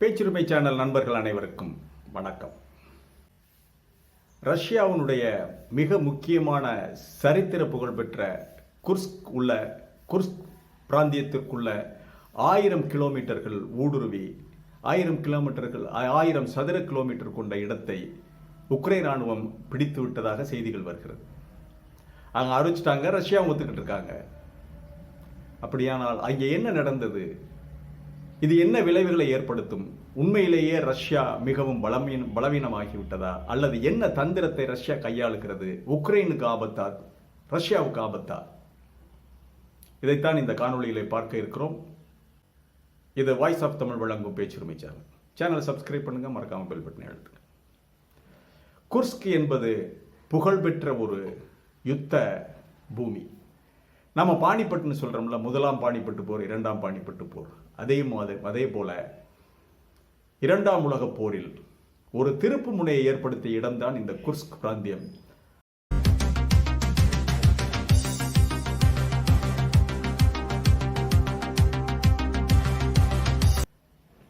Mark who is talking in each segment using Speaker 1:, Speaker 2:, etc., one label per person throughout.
Speaker 1: பேச்சுரிமை channel நண்பர்கள் அனைவருக்கும் வணக்கம். ரஷ்யாவினுடைய மிக முக்கியமான சரித்திர புகழ்பெற்ற குர்ஸ்க் உள்ள குர்ஸ்க் பிராந்தியத்திற்குள்ள ஆயிரம் கிலோமீட்டர்கள் ஊடுருவி ஆயிரம் கிலோமீட்டர்கள் ஆயிரம் சதுர கிலோமீட்டர் கொண்ட இடத்தை உக்ரைன் ராணுவம் பிடித்து விட்டதாக செய்திகள் வருகிறது. அங்கே அறிவிச்சிட்டாங்க ரஷ்யா ஒத்துக்கிட்டு இருக்காங்க. அப்படியானால் அங்கே என்ன நடந்தது? இது என்ன விளைவுகளை ஏற்படுத்தும்? உண்மையிலேயே ரஷ்யா மிகவும் பலவீன பலவீனமாகிவிட்டதா? அல்லது என்ன தந்திரத்தை ரஷ்யா கையாளுகிறது? உக்ரைனுக்கு ஆபத்தா? ரஷ்யாவுக்கு ஆபத்தா? இதைத்தான் இந்த காணொலியிலே பார்க்க இருக்கிறோம். இது வாய்ஸ் ஆஃப் தமிழ் வழங்கும் பேச்சுரிமை சேனல். சேனலை சப்ஸ்கிரைப் பண்ணுங்கள் மறக்காமல் பெல் பட்டனை அழுத்துங்க. குர்ஸ்க் என்பது புகழ்பெற்ற ஒரு யுத்த பூமி. நம்ம பாணிப்பட்டுன்னு சொல்கிறோம்ல முதலாம் பாணிப்பட்டு போர் இரண்டாம் பாணிப்பட்டு போர். அதே அதே போல இரண்டாம் உலகப் போரில் ஒரு திருப்பு முனையை ஏற்படுத்திய இடம்தான் இந்த குர்ஸ்க் பிராந்தியம்.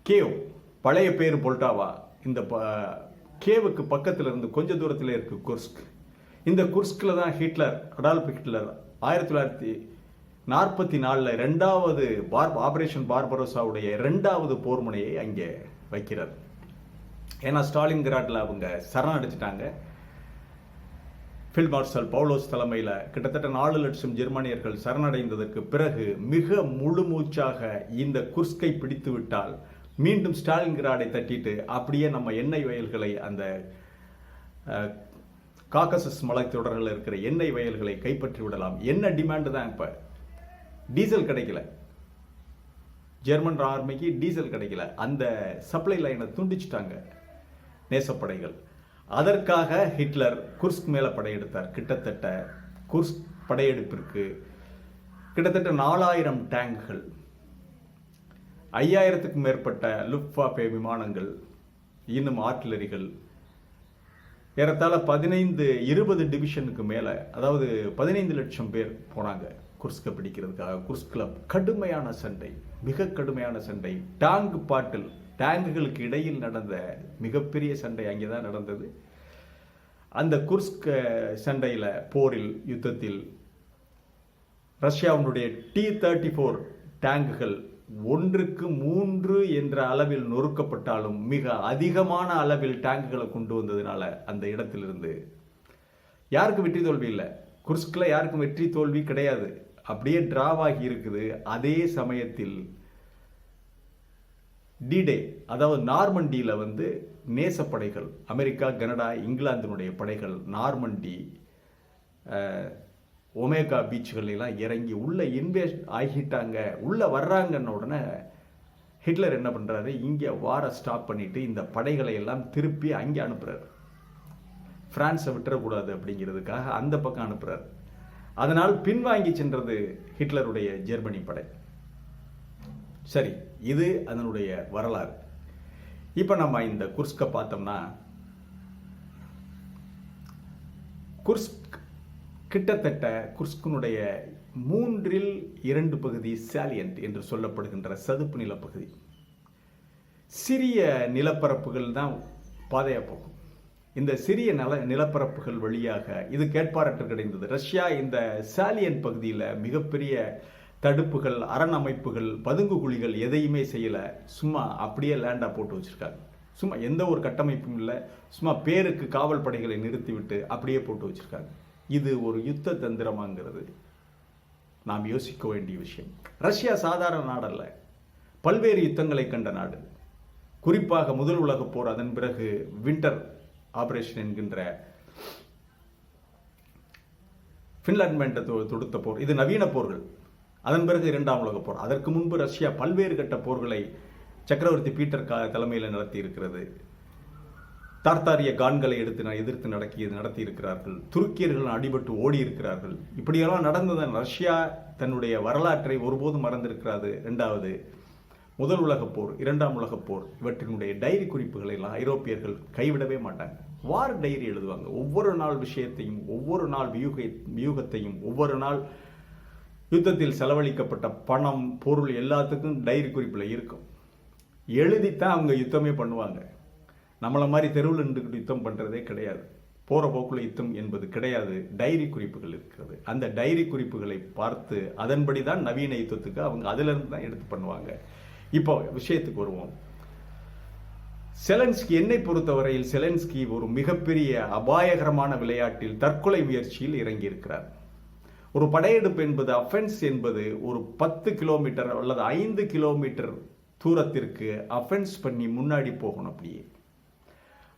Speaker 1: கேவ் பழைய பேர் பொல்டாவா. இந்த ப- கேவுக்கு பக்கத்தில் இருந்து கொஞ்ச தூரத்தில் இருக்கு குர்ஸ்க். இந்த குர்ஸ்கில் தான் ஹிட்லர் அடால்ஃப் ஹிட்லர் ஆயிரத்தி தொள்ளாயிரத்தி நாற்பத்தி நாலில் ரெண்டாவது பார் ஆபரேஷன் பார்பரோசாவுடைய ரெண்டாவது போர் முனையை அங்கே வைக்கிறார் ஏன்னா ஸ்டாலின் கிராட்டில் அவங்க சரணடைஞ்சிட்டாங்க ஃபீல்ட் மார்ஷல் பவுலோஸ் தலைமையில் கிட்டத்தட்ட நாலு லட்சம் ஜெர்மனியர்கள் சரணடைந்ததற்கு பிறகு மிக முழுமூச்சாக இந்த குர்ஸ்கை பிடித்து விட்டால் மீண்டும் ஸ்டாலின் கிராடை தட்டிட்டு அப்படியே நம்ம எண்ணெய் வயல்களை அந்த காக்கசஸ் மலைத்தொடரில் இருக்கிற எண்ணெய் வயல்களை கைப்பற்றி விடலாம். என்ன டிமாண்டு தான் இப்போ? டீசல் கிடைக்கல. ஜெர்மன் ஆர்மிக்கு டீசல் கிடைக்கல. அந்த சப்ளை லைனை துண்டிச்சிட்டாங்க நேசப்படைகள். அதற்காக ஹிட்லர் குர்ஸ்க் மேலே படையெடுத்தார். கிட்டத்தட்ட குர்ஸ்க் படையெடுப்பிற்கு கிட்டத்தட்ட நாலாயிரம் டேங்குகள் ஐயாயிரத்துக்கும் மேற்பட்ட லுப்ஃபாபே விமானங்கள் இன்னும் ஆர்டிலரிகள் ஏறத்தாழ பதினைந்து இருபது டிவிஷனுக்கு மேலே அதாவது பதினைந்து லட்சம் பேர் போனாங்க குர்ஸ்கை பிடிக்கிறதுக்காக. குர்ஸ் கிளப் கடுமையான சண்டை மிக கடுமையான சண்டை. டாங்க் பாட்டில் டேங்குகளுக்கு இடையில் நடந்த மிகப்பெரிய சண்டை அங்கே தான் நடந்தது. அந்த குர்ஸ்க சண்டையில் போரில் யுத்தத்தில் ரஷ்யாவினுடைய டி தேர்ட்டி ஃபோர் டேங்குகள் ஒன்றுக்கு மூன்று என்ற அளவில் நொறுக்கப்பட்டாலும் மிக அதிகமான அளவில் டேங்குகளை கொண்டு வந்ததுனால அந்த இடத்திலிருந்து யாருக்கும் வெற்றி தோல்வி இல்லை. குர்ஸ்கில் யாருக்கும் வெற்றி தோல்வி கிடையாது. அப்படியே டிராவாகி இருக்குது. அதே சமயத்தில் டிடே அதாவது நார்மண்டியில் வந்து நேசப்படைகள் அமெரிக்கா கனடா இங்கிலாந்தினுடைய படைகள் நார்மண்டி ஒமேகா பீச்சுகள்லாம் இறங்கி உள்ளே இன்வெஸ்ட் ஆகிட்டாங்க. உள்ளே வர்றாங்கன்ன உடனே ஹிட்லர் என்ன பண்ணுறாரு இங்கே வார ஸ்டாப் பண்ணிவிட்டு இந்த படைகளை எல்லாம் திருப்பி அங்கே அனுப்புகிறார் ஃப்ரான்ஸை விட்டுறக்கூடாது அப்படிங்கிறதுக்காக அந்த பக்கம் அனுப்புகிறார் அதனால் பின்வாங்கி சென்றது ஹிட்லருடைய ஜெர்மனி படை. சரி இது அதனுடைய வரலாறு. இப்போ நம்ம இந்த குர்ஸ்கை பார்த்தோம்னா குர்ஸ்க் கிட்டத்தட்ட குர்ஸ்கனுடைய மூன்றில் இரண்டு பகுதி சாலியன்ட் என்று சொல்லப்படுகின்ற சதுப்பு நிலப்பகுதி. சிறிய நிலப்பரப்புகள் தான் பாதையாக போகும். இந்த சிறிய நில நிலப்பரப்புகள் வழியாக இது கேட்பாரற்று கிடைந்தது. ரஷ்யா இந்த சாலியன் பகுதியில் மிகப்பெரிய தடுப்புகள் அரண் அமைப்புகள் பதுங்கு குழிகள் எதையுமே செய்யல. சும்மா அப்படியே லேண்டாக போட்டு வச்சிருக்காங்க. சும்மா எந்த ஒரு கட்டமைப்பும் இல்லை. சும்மா பேருக்கு காவல் படைகளை நிறுத்திவிட்டு அப்படியே போட்டு வச்சுருக்காங்க. இது ஒரு யுத்த தந்திரமாங்கிறது. நாம் யோசிக்க வேண்டிய விஷயம். ரஷ்யா சாதாரண நாடல்ல பல்வேறு யுத்தங்களை கண்ட நாடு. குறிப்பாக முதல் உலகப் போர் அதன் பிறகு வின்டர் ஆபரேஷன் என்கின்ற ஃபின்லாண்ட் தொ- தொடுத்த போர். இது நவீன போர்கள். அதன் பிறகு இரண்டாம் உலகப் போர். அதற்கு முன்பு ரஷ்யா பல்வேறு கட்ட போர்களை சக்கரவர்த்தி பீட்டர் கா தலைமையில் நடத்தி இருக்கிறது தார்த்தாரிய கான்களை எடுத்து நான் எதிர்த்து நடக்கி நடத்தி இருக்கிறார்கள் துருக்கியர்கள் அடிபட்டு ஓடி இருக்கிறார்கள் இப்படியெல்லாம் நடந்ததன் ரஷ்யா தன்னுடைய வரலாற்றை ஒருபோதும் மறந்திருக்கிறாது. ரெண்டாவது முதல் உலகப் போர் இரண்டாம் உலகப் போர் இவற்றினுடைய டைரி குறிப்புகளை எல்லாம் ஐரோப்பியர்கள் கைவிடவே மாட்டாங்க. வார் டைரி எழுதுவாங்க. ஒவ்வொரு நாள் விஷயத்தையும் ஒவ்வொரு நாள் வியூக வியூகத்தையும் ஒவ்வொரு நாள் யுத்தத்தில் செலவழிக்கப்பட்ட பணம் பொருள் எல்லாத்துக்கும் டைரி குறிப்பில் இருக்கும். எழுதித்தான் அவங்க யுத்தமே பண்ணுவாங்க. நம்மளை மாதிரி தெருவில் நின்றுக்கிட்டு யுத்தம் பண்ணுறதே கிடையாது. போகிற போக்குள்ள யுத்தம் என்பது கிடையாது. டைரி குறிப்புகள் இருக்கிறது. அந்த டைரி குறிப்புகளை பார்த்து அதன்படி தான் நவீன யுத்தத்துக்கு அவங்க அதிலிருந்து தான் எடுத்து பண்ணுவாங்க. இப்போ விஷயத்துக்கு வருவோம். செலன்ஸ்கி என்னை பொறுத்தவரையில் செலன்ஸ்கி ஒரு மிகப்பெரிய அபாயகரமான விளையாட்டில் தற்கொலை முயற்சியில் இறங்கியிருக்கிறார். ஒரு படையெடுப்பு என்பது அஃபென்ஸ் என்பது ஒரு பத்து கிலோமீட்டர் அல்லது ஐந்து கிலோமீட்டர் தூரத்திற்கு அஃபென்ஸ் பண்ணி முன்னாடி போகணும் அப்படியே.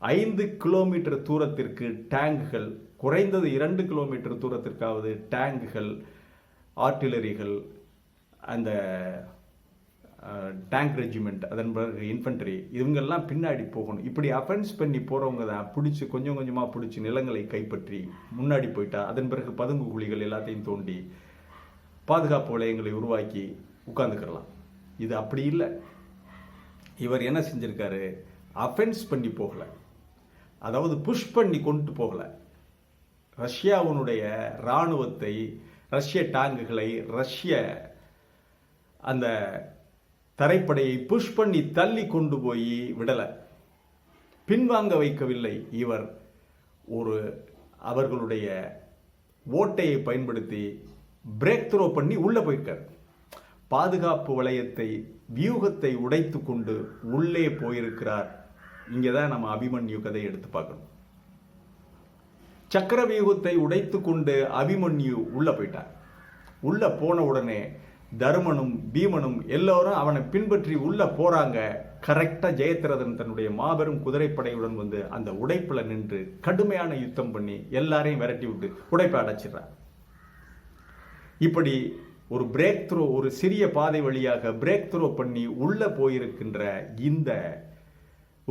Speaker 1: ஐந்து கிலோமீட்டர் தூரத்திற்கு டேங்குகள் குறைந்தது இரண்டு கிலோமீட்டர் தூரத்திற்காவது டேங்குகள் ஆர்டிலரிகள் அந்த டேங்க் ரெஜிமெண்ட் அதன் பிறகு இன்ஃபென்ட்ரி இவங்கெல்லாம் பின்னாடி போகணும். இப்படி அஃபென்ஸ் பண்ணி போகிறவங்க தான். பிடிச்சி கொஞ்சம் கொஞ்சமாக பிடிச்சி நிலங்களை கைப்பற்றி முன்னாடி போயிட்டா அதன் பிறகு பதுங்கு குழிகள் எல்லாத்தையும் தோண்டி பாதுகாப்பு வளையங்களை உருவாக்கி உட்காந்துக்கிறலாம் இது அப்படி இல்லை. இவர் என்ன செஞ்சுருக்காரு? அஃபென்ஸ் பண்ணி போகலை. அதாவது புஷ் பண்ணி கொண்டு போகலை. ரஷ்யாவுனுடைய இராணுவத்தை ரஷ்ய டாங்குகளை ரஷ்ய அந்த தரைப்படையை புஷ் பண்ணி தள்ளி கொண்டு போய் விடலை. பின்வாங்க வைக்கவில்லை இவர். ஒரு அவர்களுடைய ஓட்டையை பயன்படுத்தி பிரேக் த்ரோ பண்ணி உள்ளே போயிருக்கார். பாதுகாப்பு வளையத்தை வியூகத்தை உடைத்து கொண்டு உள்ளே போயிருக்கிறார். இங்கே தான் நம்ம அபிமன்யு கதையை எடுத்து பார்க்கணும். சக்கரவியூகத்தை உடைத்து கொண்டு அபிமன்யு உள்ளே போயிட்டார். உள்ளே போன உடனே தருமனும் பீமனும் எல்லோரும் அவனை பின்பற்றி உள்ளே போகிறாங்க கரெக்டாக ஜெயத்திரதன் தன்னுடைய மாபெரும் குதிரைப்படையுடன் வந்து அந்த உடைப்பில் நின்று கடுமையான யுத்தம் பண்ணி எல்லாரையும் விரட்டி விட்டு உடைப்பை அடைச்சிடுறான் இப்படி ஒரு பிரேக் த்ரோ ஒரு சிறிய பாதை வழியாக பிரேக் த்ரோ பண்ணி உள்ளே போயிருக்கின்ற இந்த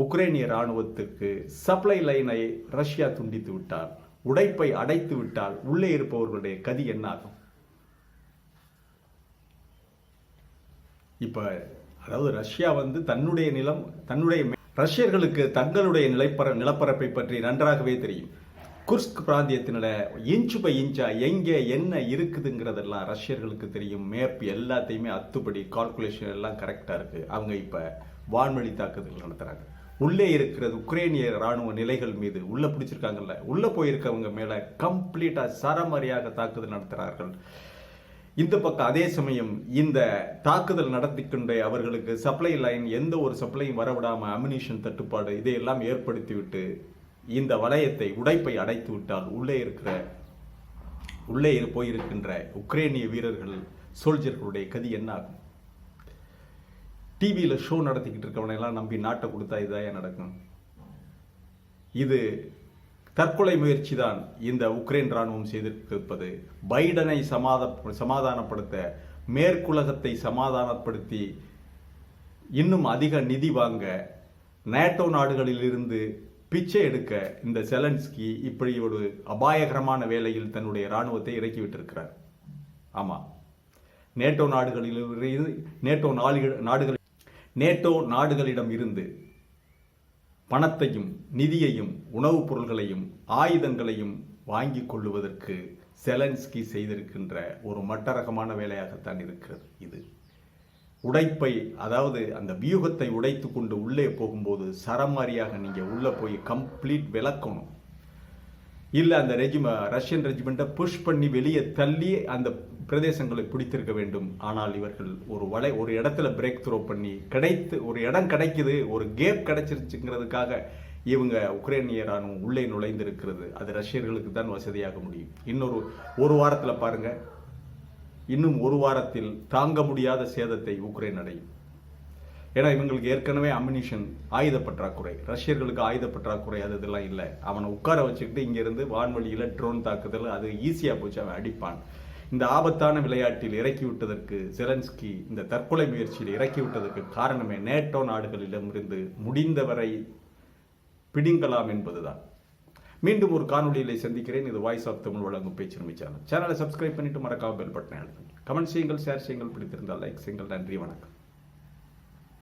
Speaker 1: உக்ரைனிய ராணுவத்துக்கு சப்ளை லைனை ரஷ்யா துண்டித்து விட்டால் உடைப்பை அடைத்து விட்டால் உள்ளே இருப்பவர்களுடைய கதி என்னாகும் இப்போ அதாவது ரஷ்யா வந்து தன்னுடைய நிலம் தன்னுடைய ரஷ்யர்களுக்கு தங்களுடைய நிலப்பர நிலப்பரப்பை பற்றி நன்றாகவே தெரியும். குர்ஸ்க் பிராந்தியத்தினில் இன்ச்சு பை இன்ச்சா எங்கே என்ன இருக்குதுங்கிறதெல்லாம் ரஷ்யர்களுக்கு தெரியும். மேப் எல்லாத்தையுமே அத்துப்படி கால்குலேஷன் எல்லாம் கரெக்டாக இருக்குது அவங்க இப்போ வான்வழி தாக்குதல் நடத்துகிறாங்க உள்ளே இருக்கிறது உக்ரைனிய ராணுவ நிலைகள் மீது. உள்ளே பிடிச்சிருக்காங்கல்ல. உள்ளே போயிருக்கவங்க மேலே கம்ப்ளீட்டாக சரமரியாக தாக்குதல் நடத்துகிறார்கள் இந்த பக்கம் அதே சமயம் இந்த தாக்குதல் நடத்திக்கொண்ட அவர்களுக்கு சப்ளை லைன் எந்த ஒரு சப்ளையும் வரவிடாமல் அமினிஷன் தட்டுப்பாடு இதையெல்லாம் ஏற்படுத்திவிட்டு இந்த வளையத்தை உடைப்பை அடைத்து விட்டால் உள்ளே இருக்கிற உள்ளே போயிருக்கின்ற உக்ரைனிய வீரர்கள் சோல்ஜர்களுடைய கதி என்ன ஆகும்? டிவியில் ஷோ நடத்திக்கிட்டு இருக்கவனையெல்லாம் நம்பி நாட்டை கொடுத்தா இதான் நடக்கும்? இது தற்கொலை முயற்சி தான் இந்த உக்ரைன் ராணுவம் செய்திருப்பது. பைடனை சமாத சமாதானப்படுத்த மேற்குலகத்தை சமாதானப்படுத்தி இன்னும் அதிக நிதி வாங்க நேட்டோ நாடுகளிலிருந்து பிச்சை எடுக்க இந்த செலன்ஸ்கி இப்படி ஒரு அபாயகரமான வேலையில் தன்னுடைய இராணுவத்தை இறக்கிவிட்டிருக்கிறார் ஆமாம் நேட்டோ நாடுகளில் நேட்டோ நாடுகள் நாடுகள் நேட்டோ நாடுகளிடம் இருந்து பணத்தையும் நிதியையும் உணவுப் பொருள்களையும் ஆயுதங்களையும் வாங்கி கொள்ளுவதற்கு செலன்ஸ்கி செய்திருக்கின்ற ஒரு மட்டரகமான வேலையாகத்தான் இருக்கிறது இது. உடைப்பை அதாவது அந்த வியூகத்தை உடைத்து கொண்டு உள்ளே போகும்போது சரமாரியாக நீங்கள் உள்ளே போய் கம்ப்ளீட் விளக்கணும். இல்லை அந்த ரெஜிம ரஷ்யன் ரெஜிமெண்ட்டை புஷ் பண்ணி வெளியே தள்ளி அந்த பிரதேசங்களை பிடித்திருக்க வேண்டும். ஆனால் இவர்கள் ஒரு வலை ஒரு இடத்துல பிரேக் த்ரோ பண்ணி கிடைத்து ஒரு இடம் கிடைக்குது ஒரு கேப் கிடைச்சிருச்சுங்கிறதுக்காக இவங்க உக்ரைனிய ராணுவம் உள்ளே நுழைந்திருக்கிறது. அது ரஷ்யர்களுக்கு தான் வசதியாக முடியும். இன்னொரு ஒரு வாரத்தில் பாருங்கள் இன்னும் ஒரு வாரத்தில் தாங்க முடியாத சேதத்தை உக்ரைன் அடையும். ஏன்னா இவங்களுக்கு ஏற்கனவே அம்யூனிஷன் ஆயுத பற்றாக்குறை. ரஷ்யர்களுக்கு ஆயுத பற்றாக்குறை அது இதெல்லாம் இல்லை. அவனை உட்கார வச்சுக்கிட்டு இங்கேருந்து வான்வழியில் ட்ரோன் தாக்குதல் அது ஈஸியாக போச்சு அவன் அடிப்பான். இந்த ஆபத்தான விளையாட்டில் இறக்கி விட்டதற்கு ஜெலன்ஸ்கி இந்த தற்கொலை முயற்சியில் இறக்கி விட்டதற்கு காரணமே நேட்டோ நாடுகளிடமிருந்து முடிந்தவரை பிடிங்கலாம் என்பதுதான். மீண்டும் ஒரு காணொலியில சந்திக்கிறேன். இது வாய்ஸ் ஆஃப் தமிழ் வழங்கும் பேச்சு சேனல். சேனலை சப்ஸ்கிரைப் பண்ணிட்டு மறக்காம பெல் பட்டனை அழுத்துங்க. கமெண்ட் செய்யுங்கள் ஷேர் செய்யுங்கள். பிடித்திருந்தால் லைக் செய்யுங்கள். நன்றி வணக்கம்.